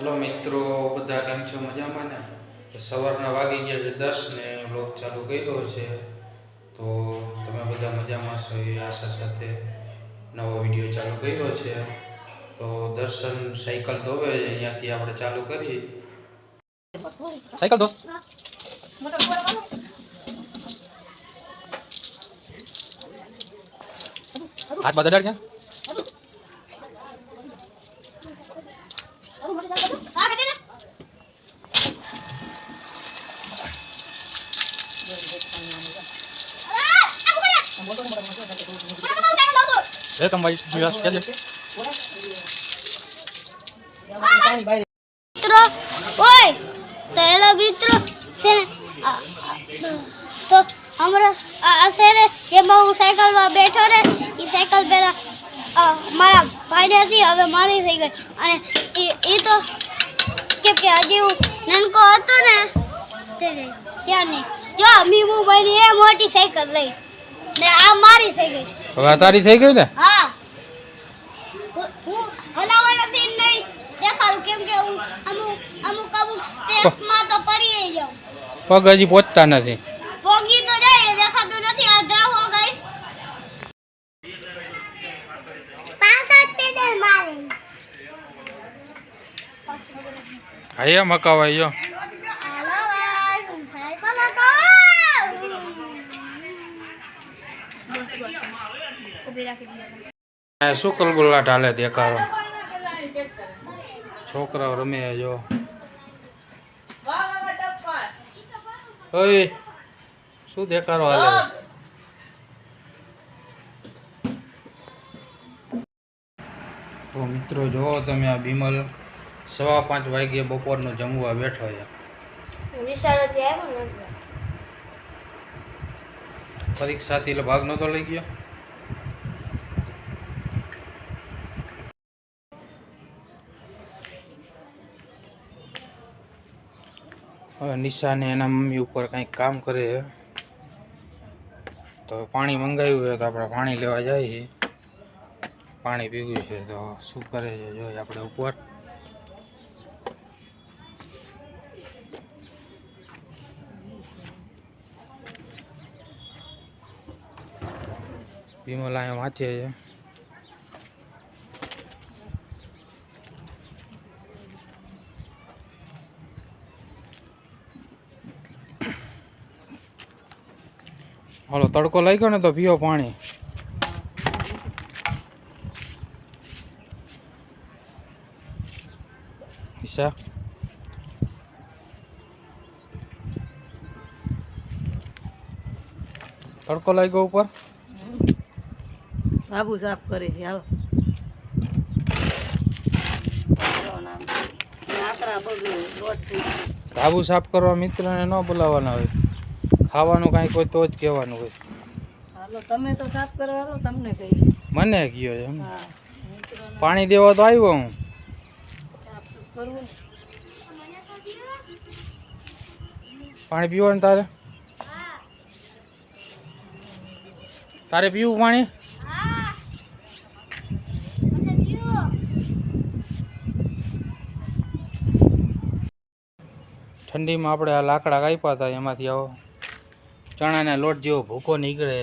Hello મિત્રો, બધા કેમ છો મજામાં ને? સવારના વાગી ગયા છે દસ ને બ્લોગ ચાલુ કર્યો છે. તો તમે બધા મજામાં છો એ આશા સાથે નવો વીડિયો ચાલુ કર્યો છે. તો દર્શન સાયકલ ધોવે અહીંયાથી આપણે ચાલુ કરીએ. સાયકલ દોસ્ત. હાથ બાદ ક્યાં? એ તમે ભાઈ ક્યાં છે મિત્રો ઓય તો ને આ, છે ને જેમાં હું સાયકલમાં બેઠો એ સાયકલ પહેલા અ, મારા ભાઈને હતી હવે મારી થઈ ગઈ. અને એ એ તો કેમ કે હજી હું નાનકો હતો ને ત્યારે નહીં. જો મીમુભાઈની એ મોટી સાયકલ લઈ. ને આ મારી થઈ ગઈ. હવે આ તારી થઈ ગઈ ને? હા. હું- હું હલાવવાનો સીન નહીં દેખાડું. કેમ કે હું અમુક અમુક અમુક સ્ટેપમાં તો પડી જાઉં. પગ હજી પહોંચતા નથી પોગી તો જાય દેખાતું નથી આ દ્રાવો ગાઈસ પાછા પેડલ મારે હા એ મકાવાઈ જો હાલો ગાઈસ હું સાયકલ હકાવું બસ બસ ઊભી રાખી દીધા શું કલગુલ્લા ઢાલે દેખાડો? છોકરાઓ રમે જો. ઓય, શું દેખાડો હાલે? તો મિત્રો, જુઓ તમે આ બિમલ. સવા પાંચ વાગ્યે બપોરનું જમવા બેઠો છે. પરીક્ષાથી એટલે ભાગ નહોતો લઈ ગયો? હવે નિશાને એના મમ્મી ઉપર કંઈક કામ કરે તો પાણી મંગાવ્યું છે તો આપણે પાણી લેવા જઈએ. પાણી પીવું છે તો શું કરે છે? જોઈએ આપણે ઉપર. વિમલ અહીંયા વાંચે છે. હાલો, તડકો લાગ્યો ને તો પીઓ પાણી. ઈશા. તડકો લાગ્યો ઉપર? આબુ સાફ કરે છે હાલો. ધાબુ સાફ કરવા મિત્રને ન બોલાવવાના હોય. ખાવાનું કાંઈ હોય તો જ કહેવાનું હોય. હાલો તમે તો સાફ કરવાનો તમને કહી મને ગયો છે એમ. પાણી દેવા તો આવ્યો હું. સાફ કરવું. ને. પાણી પીવાનું તારે? તારે પીવું પાણી હા મને જીવો ઠંડીમાં આપણે આ લાકડા કાપ્યા હતા એમાંથી આવો. ચણાના લોટ જેવો ભૂકો નીકળે.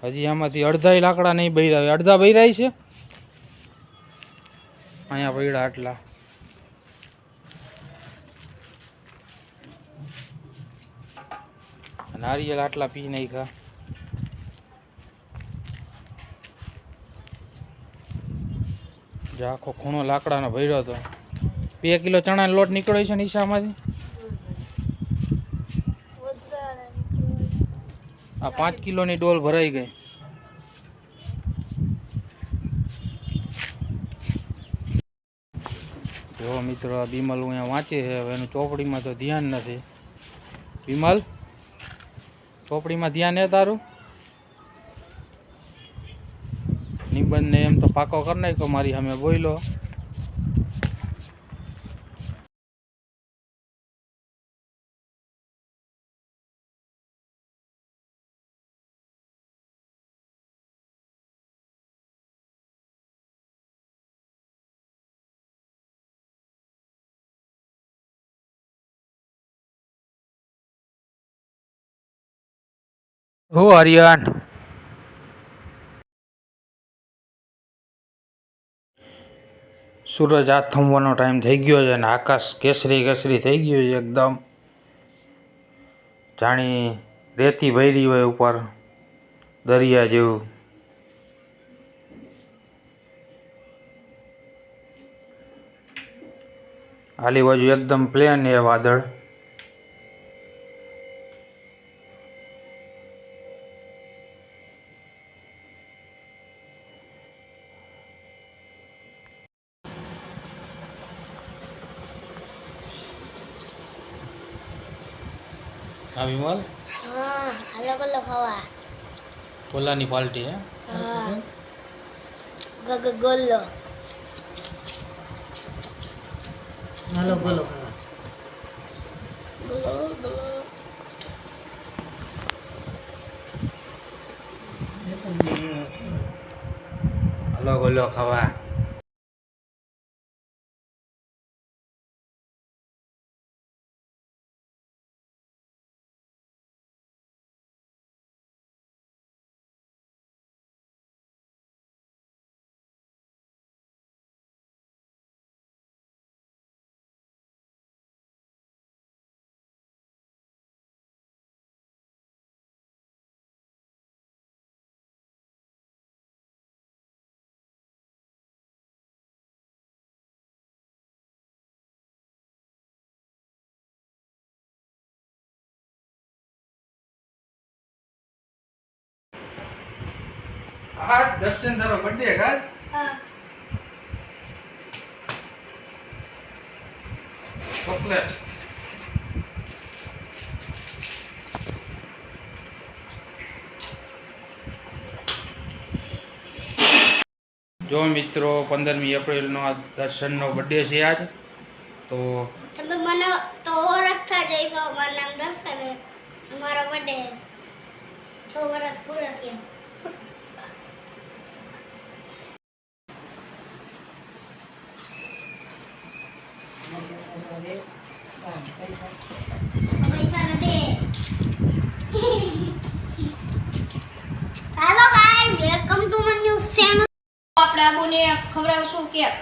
છે હજી આમાંથી અડધાય લાકડા નહીં બૈરા અડધા બૈરાય છે? અહીંયા બૈડા આટલા. નારિયેળ આટલા પી નાખ્યા. જે આખો ખૂણો લાકડાનો ભર્યો હતો. બે કિલો ચણાનો લોટ નીકળ્યો છે નિશામાંથી આ પાંચ કિલોની ડોલ ભરાઈ ગઈ. જો મિત્રો, આ બિમલ અહીંયા વાંચે છે, હવે એનું ચોપડીમાં તો ધ્યાન નથી. બિમલ, ચોપડીમાં ધ્યાન હે તારું? પાકો કરી નાખ્યો મારી સામે બોયલો. હું હરિયાણ સૂરજ આથમવાનો ટાઈમ થઈ ગયો છે અને આકાશ કેસરી કેસરી થઈ ગયું છે એકદમ. જાણી રેતી ભરી હોય ઉપર, દરિયા જેવું. આલી બાજુ એકદમ પ્લેન એ વાદળ. હા વિમલ? હા અલગ અલગ ખાવા. કોલાની પાર્ટી હે? હા. ગગ અલગ હાલો બોલો. અલગ અલગ હલો હા દર્શન તારો બર્થડે કાલ. ચોકલેટ. જો મિત્રો પંદરમી એપ્રિલનો આ દર્શનનો બર્થડે છે આજ તો તમે મને તો ઓળખતા જઈશો મારું નામ દર્શન છે અમારો બર્થડે છ. વર્ષ પૂરો થયા પૈસા નથી hello guys welcome to my new channel આપણે આબુને ખવડાવશું કેક